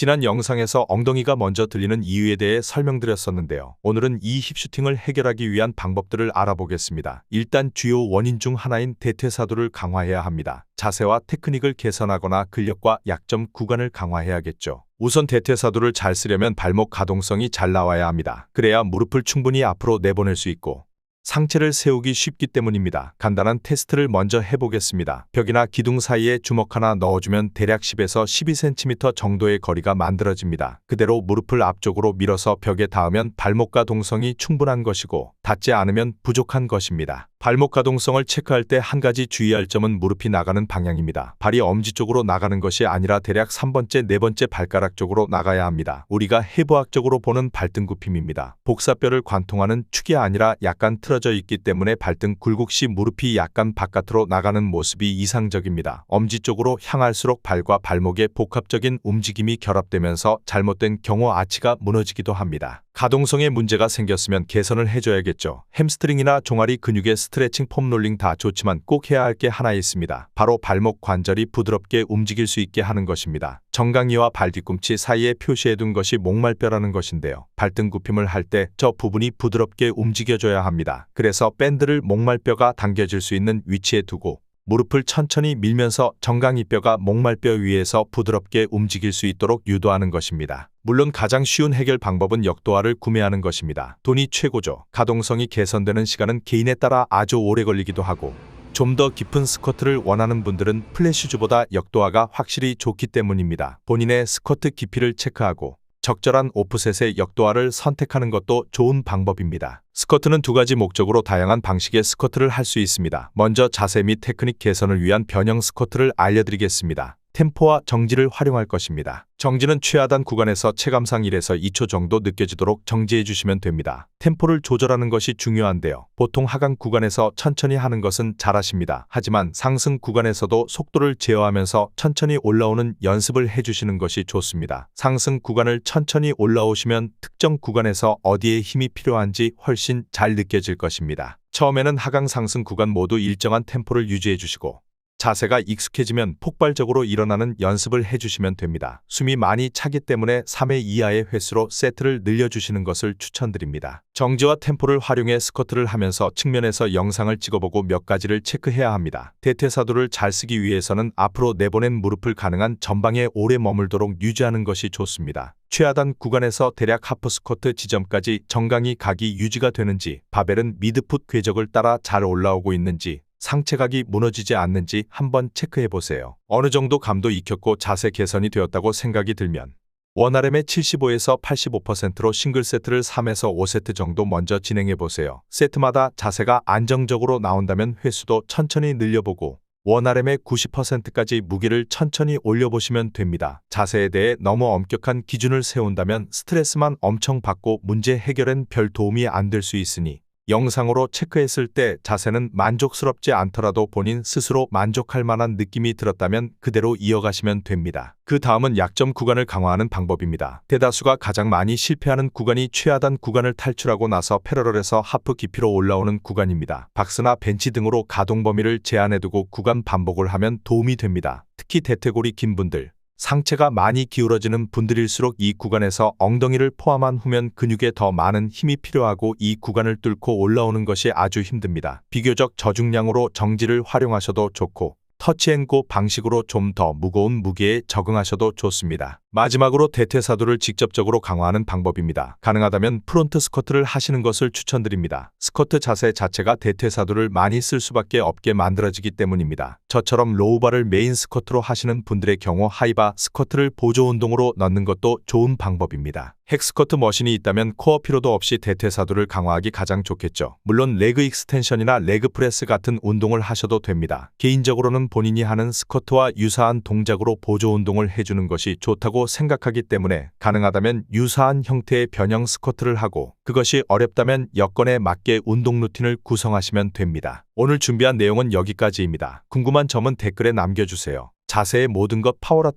지난 영상에서 엉덩이가 먼저 들리는 이유에 대해 설명드렸었는데요. 오늘은 이 힙슈팅을 해결하기 위한 방법들을 알아보겠습니다. 일단 주요 원인 중 하나인 대퇴사두를 강화해야 합니다. 자세와 테크닉을 개선하거나 근력과 약점 구간을 강화해야겠죠. 우선 대퇴사두를 잘 쓰려면 발목 가동성이 잘 나와야 합니다. 그래야 무릎을 충분히 앞으로 내보낼 수 있고 상체를 세우기 쉽기 때문입니다. 간단한 테스트를 먼저 해보겠습니다. 벽이나 기둥 사이에 주먹 하나 넣어주면 대략 10에서 12cm 정도의 거리가 만들어집니다. 그대로 무릎을 앞쪽으로 밀어서 벽에 닿으면 발목과 동성이 충분한 것이고 닿지 않으면 부족한 것입니다. 발목 가동성을 체크할 때 한 가지 주의할 점은 무릎이 나가는 방향입니다. 발이 엄지 쪽으로 나가는 것이 아니라 대략 3번째, 4번째 발가락 쪽으로 나가야 합니다. 우리가 해부학적으로 보는 발등 굽힘입니다. 복사뼈를 관통하는 축이 아니라 약간 틀어져 있기 때문에 발등 굴곡 시 무릎이 약간 바깥으로 나가는 모습이 이상적입니다. 엄지 쪽으로 향할수록 발과 발목의 복합적인 움직임이 결합되면서 잘못된 경우 아치가 무너지기도 합니다. 가동성에 문제가 생겼으면 개선을 해줘야겠죠. 햄스트링이나 종아리 근육의 스트레칭 폼롤링 다 좋지만 꼭 해야 할 게 하나 있습니다. 바로 발목 관절이 부드럽게 움직일 수 있게 하는 것입니다. 정강이와 발 뒤꿈치 사이에 표시해둔 것이 목말뼈라는 것인데요. 발등 굽힘을 할 때 저 부분이 부드럽게 움직여줘야 합니다. 그래서 밴드를 목말뼈가 당겨질 수 있는 위치에 두고 무릎을 천천히 밀면서 정강이뼈가 목말뼈 위에서 부드럽게 움직일 수 있도록 유도하는 것입니다. 물론 가장 쉬운 해결 방법은 역도화를 구매하는 것입니다. 돈이 최고죠. 가동성이 개선되는 시간은 개인에 따라 아주 오래 걸리기도 하고 좀더 깊은 스쿼트를 원하는 분들은 플랫슈즈보다 역도화가 확실히 좋기 때문입니다. 본인의 스쿼트 깊이를 체크하고 적절한 오프셋의 역도화를 선택하는 것도 좋은 방법입니다. 스쿼트는 두 가지 목적으로 다양한 방식의 스쿼트를 할 수 있습니다. 먼저 자세 및 테크닉 개선을 위한 변형 스쿼트를 알려드리겠습니다. 템포와 정지를 활용할 것입니다. 정지는 최하단 구간에서 체감상 1에서 2초 정도 느껴지도록 정지해 주시면 됩니다. 템포를 조절하는 것이 중요한데요. 보통 하강 구간에서 천천히 하는 것은 잘하십니다. 하지만 상승 구간에서도 속도를 제어하면서 천천히 올라오는 연습을 해주시는 것이 좋습니다. 상승 구간을 천천히 올라오시면 특정 구간에서 어디에 힘이 필요한지 훨씬 잘 느껴질 것입니다. 처음에는 하강 상승 구간 모두 일정한 템포를 유지해 주시고 자세가 익숙해지면 폭발적으로 일어나는 연습을 해주시면 됩니다. 숨이 많이 차기 때문에 3회 이하의 횟수로 세트를 늘려주시는 것을 추천드립니다. 정지와 템포를 활용해 스쿼트를 하면서 측면에서 영상을 찍어보고 몇 가지를 체크해야 합니다. 대퇴사두를 잘 쓰기 위해서는 앞으로 내보낸 무릎을 가능한 전방에 오래 머물도록 유지하는 것이 좋습니다. 최하단 구간에서 대략 하프 스쿼트 지점까지 정강이 각이 유지가 되는지 바벨은 미드풋 궤적을 따라 잘 올라오고 있는지 상체각이 무너지지 않는지 한번 체크해 보세요. 어느 정도 감도 익혔고 자세 개선이 되었다고 생각이 들면 원RM의 75에서 85%로 싱글 세트를 3에서 5세트 정도 먼저 진행해 보세요. 세트마다 자세가 안정적으로 나온다면 횟수도 천천히 늘려보고 원RM의 90%까지 무게를 천천히 올려보시면 됩니다. 자세에 대해 너무 엄격한 기준을 세운다면 스트레스만 엄청 받고 문제 해결엔 별 도움이 안 될 수 있으니 영상으로 체크했을 때 자세는 만족스럽지 않더라도 본인 스스로 만족할 만한 느낌이 들었다면 그대로 이어가시면 됩니다. 그 다음은 약점 구간을 강화하는 방법입니다. 대다수가 가장 많이 실패하는 구간이 최하단 구간을 탈출하고 나서 패러럴에서 하프 깊이로 올라오는 구간입니다. 박스나 벤치 등으로 가동 범위를 제한해두고 구간 반복을 하면 도움이 됩니다. 특히 대퇴골이 긴 분들, 상체가 많이 기울어지는 분들일수록 이 구간에서 엉덩이를 포함한 후면 근육에 더 많은 힘이 필요하고 이 구간을 뚫고 올라오는 것이 아주 힘듭니다. 비교적 저중량으로 정지를 활용하셔도 좋고 터치앤고 방식으로 좀 더 무거운 무게에 적응하셔도 좋습니다. 마지막으로 대퇴사두를 직접적으로 강화하는 방법입니다. 가능하다면 프론트 스쿼트를 하시는 것을 추천드립니다. 스쿼트 자세 자체가 대퇴사두를 많이 쓸 수밖에 없게 만들어지기 때문입니다. 저처럼 로우바를 메인 스쿼트로 하시는 분들의 경우 하이바 스쿼트를 보조 운동으로 넣는 것도 좋은 방법입니다. 헥스커트 머신이 있다면 코어 피로도 없이 대퇴사두를 강화하기 가장 좋겠죠. 물론 레그 익스텐션이나 레그 프레스 같은 운동을 하셔도 됩니다. 개인적으로는 본인이 하는 스쿼트와 유사한 동작으로 보조 운동을 해주는 것이 좋다고 생각하기 때문에 가능하다면 유사한 형태의 변형 스쿼트를 하고 그것이 어렵다면 여건에 맞게 운동 루틴을 구성하시면 됩니다. 오늘 준비한 내용은 여기까지입니다. 궁금한 점은 댓글에 남겨주세요. 자세의 모든 것 파워라테